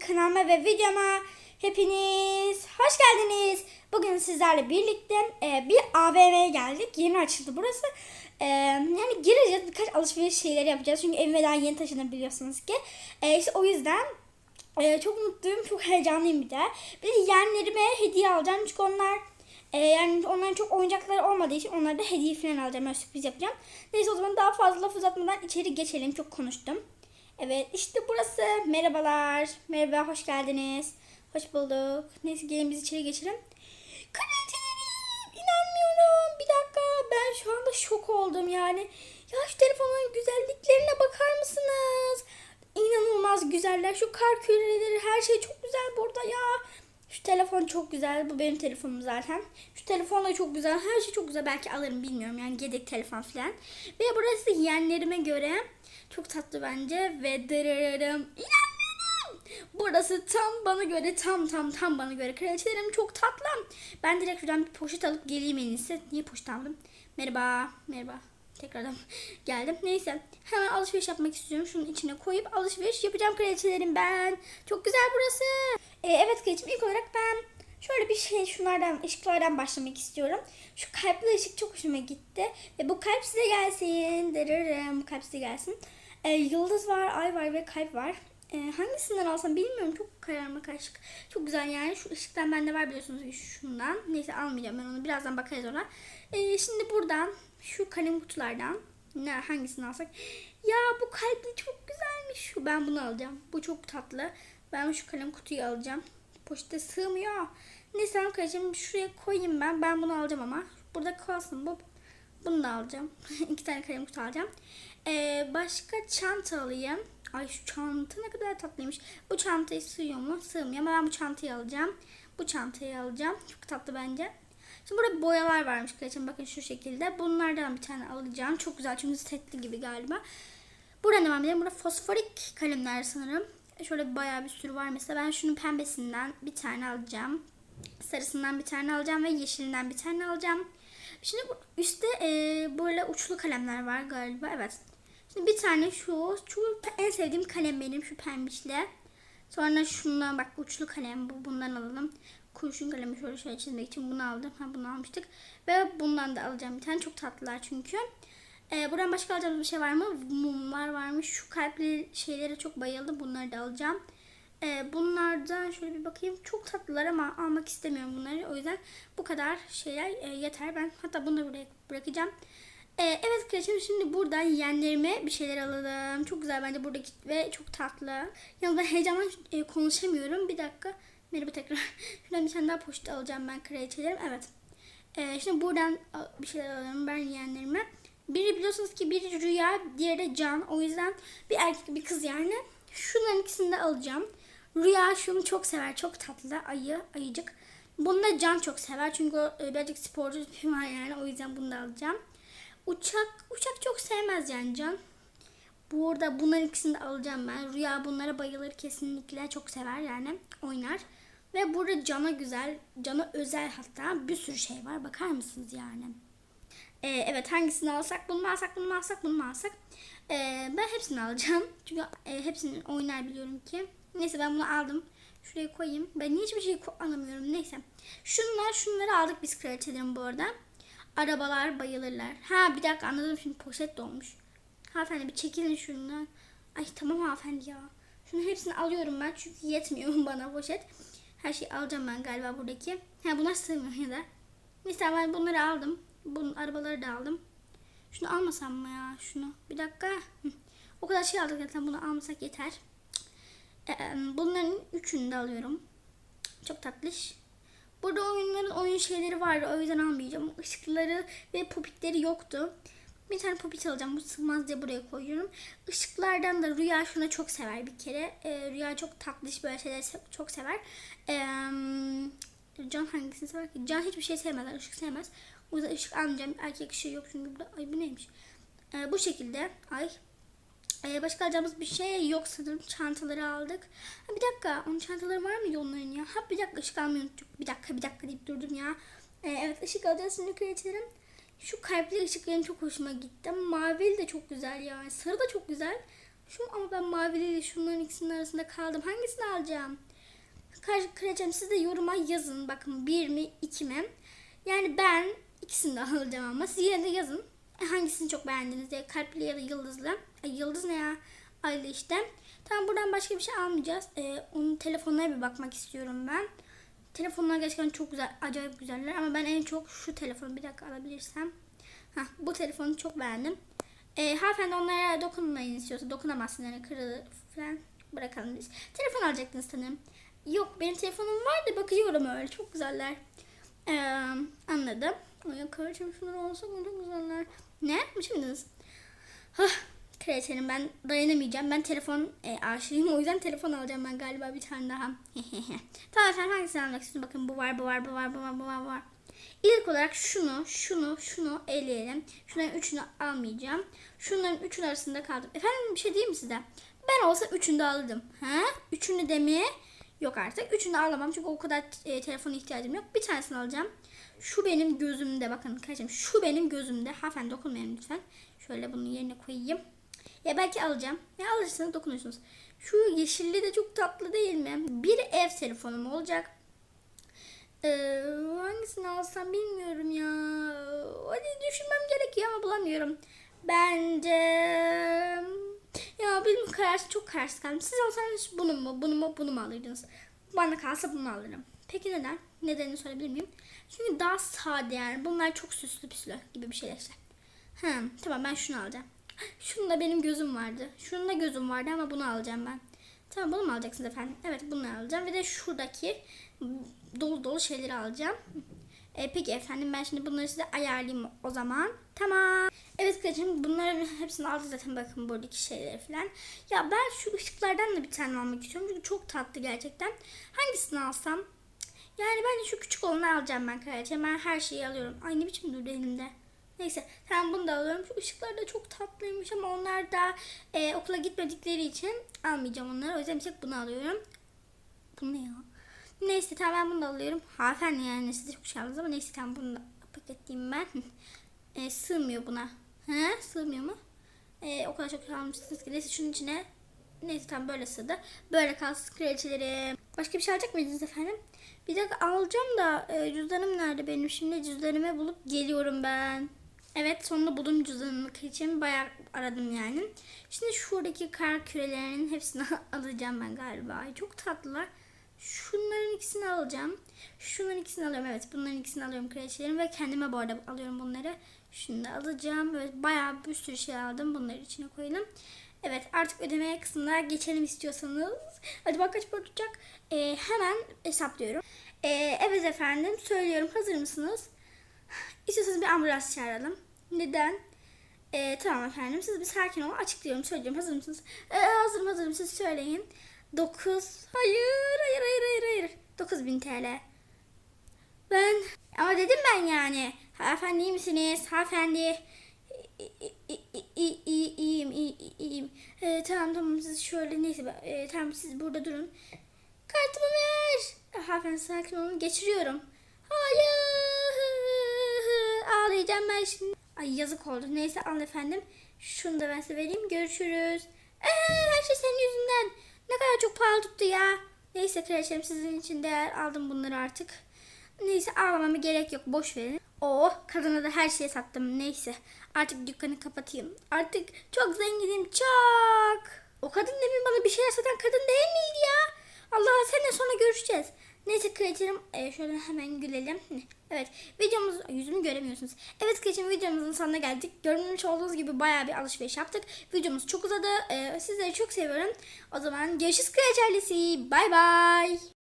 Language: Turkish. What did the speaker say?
kanalıma ve videoma hepiniz hoş geldiniz. Bugün sizlerle birlikte e, bir AVM'ye geldik. Yeni açıldı burası. E, yani gireceğiz birkaç alışveriş şeyleri yapacağız. Çünkü evime daha yeni taşındım biliyorsunuz ki. E, işte o yüzden e, çok mutluyum, çok heyecanlıyım bir de. Bir de yeğenlerime hediye alacağım. Çünkü onlar e, yani onların çok oyuncakları olmadığı için onlara da hediye falan alacağım. Böyle sürpriz yapacağım. Neyse o zaman daha fazla laf uzatmadan içeri geçelim. Çok konuştum. Evet işte burası. Merhabalar. Merhaba hoş geldiniz. Hoş bulduk. Neyse gelin biz içeri geçelim. Kraliçelerim inanmıyorum. Bir dakika ben şu anda şok oldum yani. Ya şu telefonun güzelliklerine bakar mısınız? İnanılmaz güzeller. Şu kar küreleri her şey çok güzel burada ya. Şu telefon çok güzel. Bu benim telefonum zaten. Şu telefon da çok güzel. Her şey çok güzel. Belki alırım bilmiyorum. Yani yedek telefon falan. Ve burası yeğenlerime göre çok tatlı bence. Ve dırırırım. İnanmıyorum. Burası tam bana göre tam tam tam bana göre. Kraliçelerim çok tatlı. Ben direkt şuradan bir poşet alıp geleyim en iyisi. Niye poşet aldım? Merhaba. Merhaba. Tekrardan geldim. Neyse. Hemen alışveriş yapmak istiyorum. Şunun içine koyup alışveriş yapacağım kraliçelerim ben. Çok güzel burası. Ee, evet kraliçem ilk olarak ben şöyle bir şey şunlardan ışıklardan başlamak istiyorum. Şu kalpli ışık çok hoşuma gitti. Ve bu kalp size gelsin. Dırırım. Bu kalp size gelsin. Ee, yıldız var, ay var ve kalp var. Ee, hangisinden alsam bilmiyorum. Çok kararma karışık. Çok güzel yani. Şu ışıktan bende var biliyorsunuz şundan. Neyse almayacağım ben onu. Birazdan bakarız ona. Ee, şimdi buradan şu kalem kutulardan ne hangisini alsak? Ya bu kalpli çok güzelmiş. Şu ben bunu alacağım. Bu çok tatlı. Ben şu kalem kutuyu alacağım. Poşete sığmıyor. Neyse arkadaşım şuraya koyayım ben. Ben bunu alacağım ama. Burada kalsın bu. Bunu da alacağım. İki tane kalem kutu alacağım. Ee, başka çanta alayım. Ay şu çanta ne kadar tatlıymış. Bu çantayı sığıyor mu? Sığmıyor ama ben bu çantayı alacağım. Bu çantayı alacağım. Çok tatlı bence. Şimdi burada boyalar varmış arkadaşlar. Bakın şu şekilde. Bunlardan bir tane alacağım. Çok güzel çünkü setli gibi galiba. Burada ne var? benim? Burada fosforik kalemler sanırım. Şöyle bayağı bir sürü var. Mesela ben şunun pembesinden bir tane alacağım. Sarısından bir tane alacağım ve yeşilinden bir tane alacağım. Şimdi bu üstte e, böyle uçlu kalemler var galiba. Evet. Şimdi bir tane şu. Şu en sevdiğim kalem benim. Şu pembişle. Sonra şundan bak uçlu kalem bu. Bundan alalım. Kurşun kalemi şöyle şöyle çizmek için bunu aldım. Ha bunu almıştık. Ve bundan da alacağım bir tane. Çok tatlılar çünkü. Ee, buradan başka alacağımız bir şey var mı? Mumlar varmış. Şu kalpli şeylere çok bayıldım. Bunları da alacağım. Ee, bunlardan şöyle bir bakayım. Çok tatlılar ama almak istemiyorum bunları. O yüzden bu kadar şeyler e, yeter. Ben hatta bunları buraya bırakacağım. Ee, evet arkadaşlar şimdi buradan yeğenlerime bir şeyler alalım. Çok güzel bence buradaki ve çok tatlı. Yalnız ben heyecandan e, konuşamıyorum. Bir dakika. Merhaba tekrar. Şuradan bir tane daha poşet alacağım ben kraliçelerim. Evet. Ee, şimdi buradan bir şeyler alalım ben yeğenlerime. Biri biliyorsunuz ki biri Rüya, diğeri de Can. O yüzden bir erkek bir kız yani. Şunların ikisini de alacağım. Rüya şunu çok sever. Çok tatlı. Ayı, ayıcık. Bunu da Can çok sever. Çünkü o e, birazcık sporcu bir var yani. O yüzden bunu da alacağım. Uçak, uçak çok sevmez yani Can. Bu arada bunların ikisini de alacağım ben. Rüya bunlara bayılır kesinlikle. Çok sever yani. Oynar. Ve burada Can'a güzel, Can'a özel hatta bir sürü şey var. Bakar mısınız yani? Ee, evet hangisini alsak, bunu mu alsak, bunu mu alsak, bunu mu alsak? Ee, ben hepsini alacağım. Çünkü e, hepsini oynar biliyorum ki. Neyse ben bunu aldım. Şuraya koyayım. Ben hiçbir şey anlamıyorum. Neyse. Şunlar, şunları aldık biz kraliçelerin bu arada. Arabalar bayılırlar. Ha bir dakika anladım şimdi poşet dolmuş. Hanımefendi bir çekilin şundan. Ay tamam hanımefendi ya. Şunun hepsini alıyorum ben çünkü yetmiyor bana poşet. Her şeyi alacağım ben galiba buradaki. Ha bunlar sığmıyor ya da. Neyse ben bunları aldım. Bunun arabaları da aldım. Şunu almasam mı ya? Şunu. Bir dakika. O kadar şey aldık zaten bunu almasak yeter. Ee, bunların üçünü de alıyorum. Çok tatlış. Burada oyunların oyun şeyleri vardı. O yüzden almayacağım. Işıkları ve popitleri yoktu. Bir tane popit alacağım. Bu sığmaz diye buraya koyuyorum. Işıklardan da Rüya şuna çok sever bir kere. Ee, Rüya çok tatlış böyle şeyler çok sever. Ee, Can hangisini sever ki? Can hiçbir şey sevmez. Işık sevmez. O yüzden ışık almayacağım. Erkek ışığı yok çünkü burada. Ay bu neymiş? Ee, bu şekilde. Ay. Ee, başka alacağımız bir şey yok sanırım. Çantaları aldık. Ha, bir dakika. Onun çantaları var mıydı onların ya? Ha bir dakika ışık almayı unuttuk. Bir dakika bir dakika deyip durdum ya. Ee, evet ışık alacağız şimdi kraliçelerim. Şu kalpli ışık çok hoşuma gitti. Mavi de çok güzel yani. Sarı da çok güzel. Şu ama ben maviliyle şunların ikisinin arasında kaldım. Hangisini alacağım? Kraliçem siz de yoruma yazın. Bakın bir mi iki mi? Yani ben ikisini de alacağım ama siz yine de yazın. Hangisini çok beğendiniz diye. Kalpli ya da yıldızlı. Ay, yıldız ne ya? Aylı işte. Tamam buradan başka bir şey almayacağız. Ee, onun telefonuna bir bakmak istiyorum ben. Telefonlar gerçekten çok güzel, acayip güzeller ama ben en çok şu telefonu bir dakika alabilirsem. Hah, bu telefonu çok beğendim. Ee, hanımefendi onlara dokunmayın istiyorsa dokunamazsın yani kırılır falan bırakalım biz. Telefon alacaktınız sanırım. Yok benim telefonum var da bakıyorum öyle çok güzeller. Ee, anladım. Ay kardeşim şunlar olsa çok güzeller. Ne? Dediniz? Hah, kraliçenim ben dayanamayacağım. Ben telefon e, aşığıyım. O yüzden telefon alacağım ben galiba bir tane daha. tamam efendim hangisini almak istiyorsun? Bakın bu var, bu var, bu var, bu var, bu var, bu var. İlk olarak şunu, şunu, şunu eleyelim. Şunların üçünü almayacağım. Şunların üçünün arasında kaldım. Efendim bir şey diyeyim mi size? Ben olsa üçünü de alırdım. Ha? Üçünü de mi? Yok artık. Üçünü de alamam çünkü o kadar e, telefona ihtiyacım yok. Bir tanesini alacağım. Şu benim gözümde bakın kaçım. Şu benim gözümde. Hanımefendi dokunmayın lütfen. Şöyle bunun yerine koyayım. Ya belki alacağım. Ya alırsanız dokunursunuz. Şu yeşilli de çok tatlı değil mi? Bir ev telefonum olacak. Ee, hangisini alsam bilmiyorum ya. Hadi düşünmem gerekiyor ama bulamıyorum. Bence ya benim kararsız çok kararsız kaldım. Siz olsanız bunu mu bunu mu bunu mu alırdınız? Bana kalsa bunu alırım. Peki neden? Nedenini sorabilir miyim? Çünkü daha sade yani. Bunlar çok süslü püslü gibi bir şeyler işte. Hı, tamam ben şunu alacağım. Şunda benim gözüm vardı. Şunun gözüm vardı ama bunu alacağım ben. Tamam bunu mu alacaksınız efendim? Evet bunu alacağım. Ve de şuradaki dolu dolu şeyleri alacağım. E, peki efendim ben şimdi bunları size ayarlayayım o zaman. Tamam. Evet Kıvılcım bunların hepsini aldı zaten bakın buradaki şeyleri falan. Ya ben şu ışıklardan da bir tane almak istiyorum. Çünkü çok tatlı gerçekten. Hangisini alsam? Yani ben şu küçük olanı alacağım ben kraliçe. Ben her şeyi alıyorum. Ay ne biçim durdu elimde. Neyse tamam bunu da alıyorum. Şu ışıklar da çok tatlıymış ama onlar da e, okula gitmedikleri için almayacağım onları. O yüzden bir tek bunu alıyorum. Bu ne ya? Neyse tamam ben bunu da alıyorum. Hanımefendi yani size çok şey aldınız ama neyse tamam bunu da paketleyeyim ben. E, sığmıyor buna. He sığmıyor mu? E, o kadar çok şey almışsınız ki. Neyse şunun içine Neyse tamam böyle sığdı. Böyle kalsın kraliçelerim. Başka bir şey alacak mıydınız efendim? Bir dakika alacağım da e, cüzdanım nerede benim? Şimdi cüzdanımı bulup geliyorum ben. Evet sonunda buldum cüzdanımı kraliçemi. Bayağı aradım yani. Şimdi şuradaki kar kürelerinin hepsini alacağım ben galiba. Çok tatlılar. Şunların ikisini alacağım. Şunların ikisini alıyorum. Evet bunların ikisini alıyorum kraliçelerim. Ve kendime bu arada alıyorum bunları. Şunu da alacağım. Evet bayağı bir sürü şey aldım. Bunları içine koyalım. Evet artık ödemeye kısmına geçelim istiyorsanız. Hadi bak kaç para tutacak. Ee, hemen hesaplıyorum. Ee, evet efendim söylüyorum. Hazır mısınız? İstiyorsanız bir ambulans çağıralım. Neden? Ee, tamam efendim siz bir sakin olun açıklıyorum söylüyorum hazır mısınız? Ee, hazırım hazırım siz söyleyin. 9 hayır hayır hayır hayır hayır 9000 TL. Ben ama dedim ben yani. Hanımefendi iyi misiniz? Hanımefendi. İyi, iyi, iyi, iyi, iyiyim, iyi, iyiyim. Ee, tamam tamam siz şöyle neyse ben- e, tamam siz burada durun. Kartımı ver. Hanımefendi sakin olun geçiriyorum. Hayır. Ağlayacağım ben şimdi. Ay yazık oldu. Neyse al efendim. Şunu da ben size vereyim. Görüşürüz. Ee, her şey senin yüzünden. Ne kadar çok pahalı tuttu ya. Neyse kraliçem sizin için değer aldım bunları artık. Neyse ağlamama gerek yok. Boş verin. Oh kadına da her şeyi sattım. Neyse artık dükkanı kapatayım. Artık çok zenginim çok. O kadın demin bana bir şeyler satan kadın değil miydi ya? Allah seninle sonra görüşeceğiz. Neyse kraliçem e, şöyle hemen gülelim. Evet videomuz yüzümü göremiyorsunuz. Evet kraliçem videomuzun sonuna geldik. Görmüş olduğunuz gibi bayağı bir alışveriş yaptık. Videomuz çok uzadı. E, sizleri çok seviyorum. O zaman görüşürüz kraliçe. Bay bay.